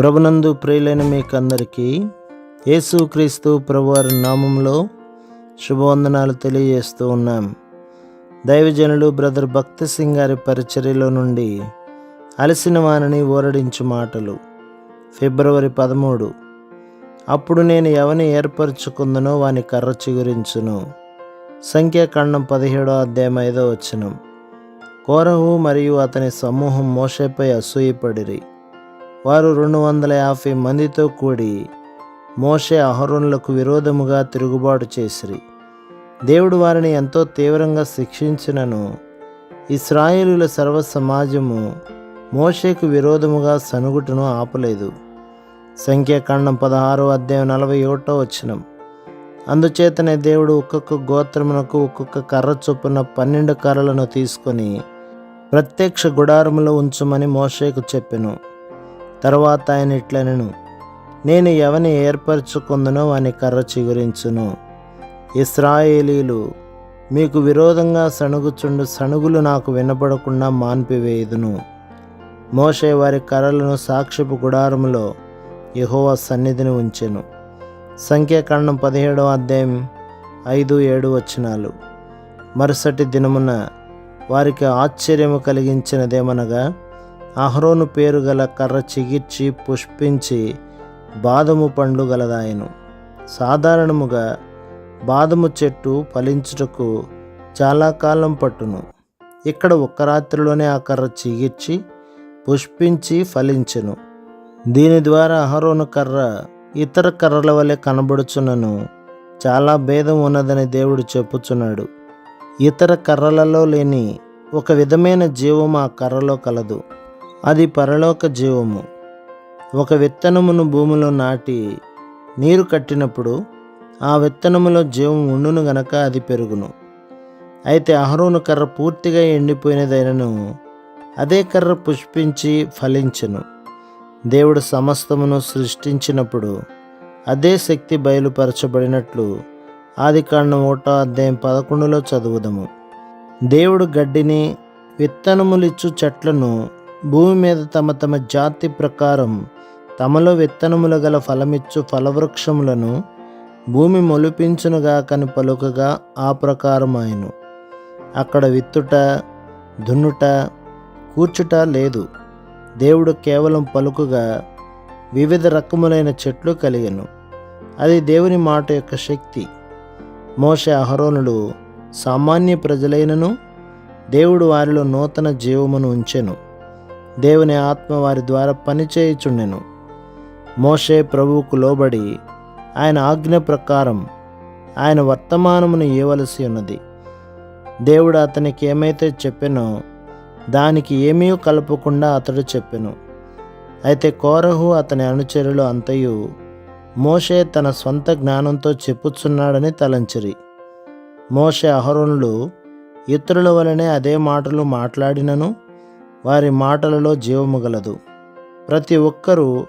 ప్రభునందు ప్రియులైన మీకందరికీ యేసుక్రీస్తు ప్రభువారి నామంలో శుభవందనాలు తెలియజేస్తూ ఉన్నాం. దైవజనులు బ్రదర్ భక్తి సింగ్ గారి పరిచర్యలో నుండి అలసిన వారిని ఓరడించు మాటలు. ఫిబ్రవరి పదమూడు. అప్పుడు నేను ఎవని ఏర్పరచుకుందనో వాని కర్ర చిగురించును. సంఖ్యాకాండం పదిహేడో అధ్యాయం ఐదో వచ్చినం కోరహు మరియు అతని సమూహం మోషేపై అసూయపడిరి. వారు రెండు వందల యాభై మందితో కూడి మోషే అహరోనులకు విరోధముగా తిరుగుబాటు చేసిరి. దేవుడు వారిని ఎంతో తీవ్రంగా శిక్షించినను. ఇస్రాయేలుల సర్వ సమాజము మోషేకు విరోధముగా సనుగుటను ఆపలేదు. సంఖ్యాకాండం పదహారో అధ్యాయం నలభై ఒకటో వచ్చినం అందుచేతనే దేవుడు ఒక్కొక్క గోత్రమునకు ఒక్కొక్క కర్ర చొప్పున పన్నెండు కర్రలను తీసుకొని ప్రత్యక్ష గుడారములో ఉంచమని మోషేకు చెప్పెను. తర్వాత ఆయన ఇట్లనను నేను ఎవని ఏర్పరచుకుందునో వాని కర్ర చిగురించును. ఇస్రాయేలీలు మీకు విరోధంగా సణుగుచుండు సణుగులు నాకు వినపడకుండా మాన్పివేయుదును. మోషే వారి కర్రలను సాక్షిపు గుడారములో యహోవా సన్నిధిని ఉంచెను. సంఖ్యాకాండం పదిహేడవ అధ్యాయం ఐదు ఏడు వచనాలు. మరుసటి దినమున వారికి ఆశ్చర్యము కలిగించినదేమనగా అహరోను పేరు గల కర్ర చిగిర్చి పుష్పించి బాదము పండు గలదాయను. సాధారణముగా బాదము చెట్టు ఫలించుటకు చాలా కాలం పట్టును. ఇక్కడ ఒక్క రాత్రిలోనే ఆ కర్ర చిగిర్చి పుష్పించి ఫలించెను. దీని ద్వారా అహరోను కర్ర ఇతర కర్రల వలె కనబడుచున్నను చాలా భేదం ఉన్నదని దేవుడు చెప్పుచున్నాడు. ఇతర కర్రలలో లేని ఒక విధమైన జీవం ఆ కర్రలో కలదు. అది పరలోక జీవము. ఒక విత్తనమును భూమిలో నాటి నీరు కట్టినప్పుడు ఆ విత్తనములో జీవం ఉండును గనక అది పెరుగును. అయితే అహరోను కర్ర పూర్తిగా ఎండిపోయినదైనను అదే కర్ర పుష్పించి ఫలించను. దేవుడు సమస్తమును సృష్టించినప్పుడు అదే శక్తి బయలుపరచబడినట్లు ఆది కాండం ఒకటో అధ్యాయం పదకొండులో చదువుదము. దేవుడు గడ్డిని విత్తనములిచ్చు చెట్లను భూమి మీద తమ తమ జాతి ప్రకారం తమలో విత్తనములు గల ఫలమిచ్చు ఫలవృక్షములను భూమి మొలిపించునుగాకని పలుకగా ఆ ప్రకారమాయను. అక్కడ విత్తుట దున్నుట కూర్చుట లేదు. దేవుడు కేవలం పలుకుగా వివిధ రకములైన చెట్లు కలిగను. అది దేవుని మాట యొక్క శక్తి. మోషే అహరోనులు సామాన్య ప్రజలైనను దేవుడు వారిలో నూతన జీవమును ఉంచెను. దేవుని ఆత్మ వారి ద్వారా పనిచేయుచుండెను. మోషే ప్రభువుకు లోబడి ఆయన ఆజ్ఞ ప్రకారం ఆయన వర్తమానమును ఇవ్వవలసి ఉన్నది. దేవుడు అతనికి ఏమైతే చెప్పెనో దానికి ఏమీ కలపకుండా అతడు చెప్పెను. అయితే కోరహు అతని అనుచరులు అంతయు మోషే తన స్వంత జ్ఞానంతో చెప్పుచున్నాడని తలంచిరి. మోషే అహరోనులు ఇతరుల వలనే అదే మాటలు మాట్లాడినను వారి మాటలలో జీవము గలదు. ప్రతి ఒక్కరూ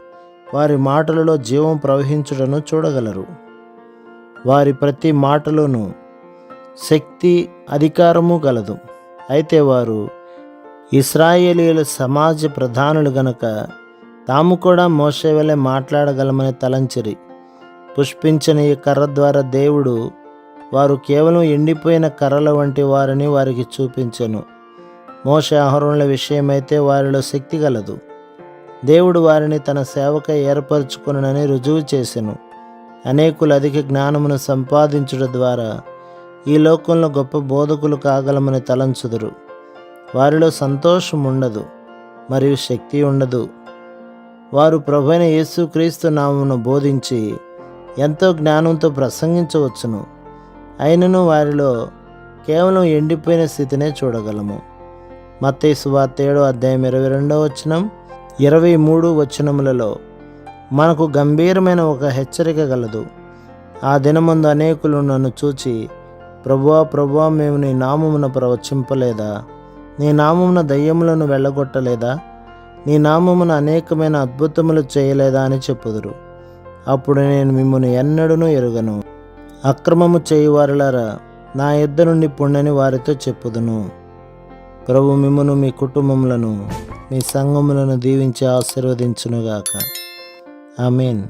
వారి మాటలలో జీవం ప్రవహించుటను చూడగలరు. వారి ప్రతి మాటలోనూ శక్తి అధికారము గలదు. అయితే వారు ఇస్రాయేలీల సమాజ ప్రధానులు గనక తాము కూడా మోసేవలే మాట్లాడగలమని తలంచిరి. పుష్పించని ఈ కర్ర ద్వారా దేవుడు వారు కేవలం ఎండిపోయిన కర్రల వంటి వారిని వారికి చూపించను. మోసే అహరుణుల విషయమైతే వారిలో శక్తి గలదు. దేవుడు వారిని తన సేవక ఏర్పరచుకునని రుజువు చేసెను. అనేకులు అధిక జ్ఞానమును సంపాదించుట ద్వారా ఈ లోకంలో గొప్ప బోధకులు కాగలమని తలంచుదురు. వారిలో సంతోషం ఉండదు మరియు శక్తి ఉండదు. వారు ప్రభుైన యేసుక్రీస్తు నామమును బోధించి ఎంతో జ్ఞానంతో ప్రసంగించవచ్చును. అయినను వారిలో కేవలం ఎండిపోయిన స్థితినే చూడగలము. మత్తయి సువార్త ఏడో అధ్యాయం ఇరవై రెండో వచనం ఇరవై మూడు వచనములలో మనకు గంభీరమైన ఒక హెచ్చరిక గలదు. ఆ దినముందు అనేకులు నన్ను చూచి ప్రభువా ప్రభువా మేము నీ నామమున ప్రవచింపలేదా? నీ నామమున దయ్యములను వెళ్ళగొట్టలేదా? నీ నామమున అనేకమైన అద్భుతములు చేయలేదా? అని చెప్పుదురు. అప్పుడు నేను మిమ్మల్ని ఎన్నడూనూ ఎరుగను. అక్రమము చేయువారులారా నా యుద్ధ నుండి పుణ్యని వారితో చెప్పుదును. ప్రభు మిమ్మను మీ కుటుంబములను మీ సంఘములను దీవించి ఆశీర్వదించునుగాక. ఆమెన్.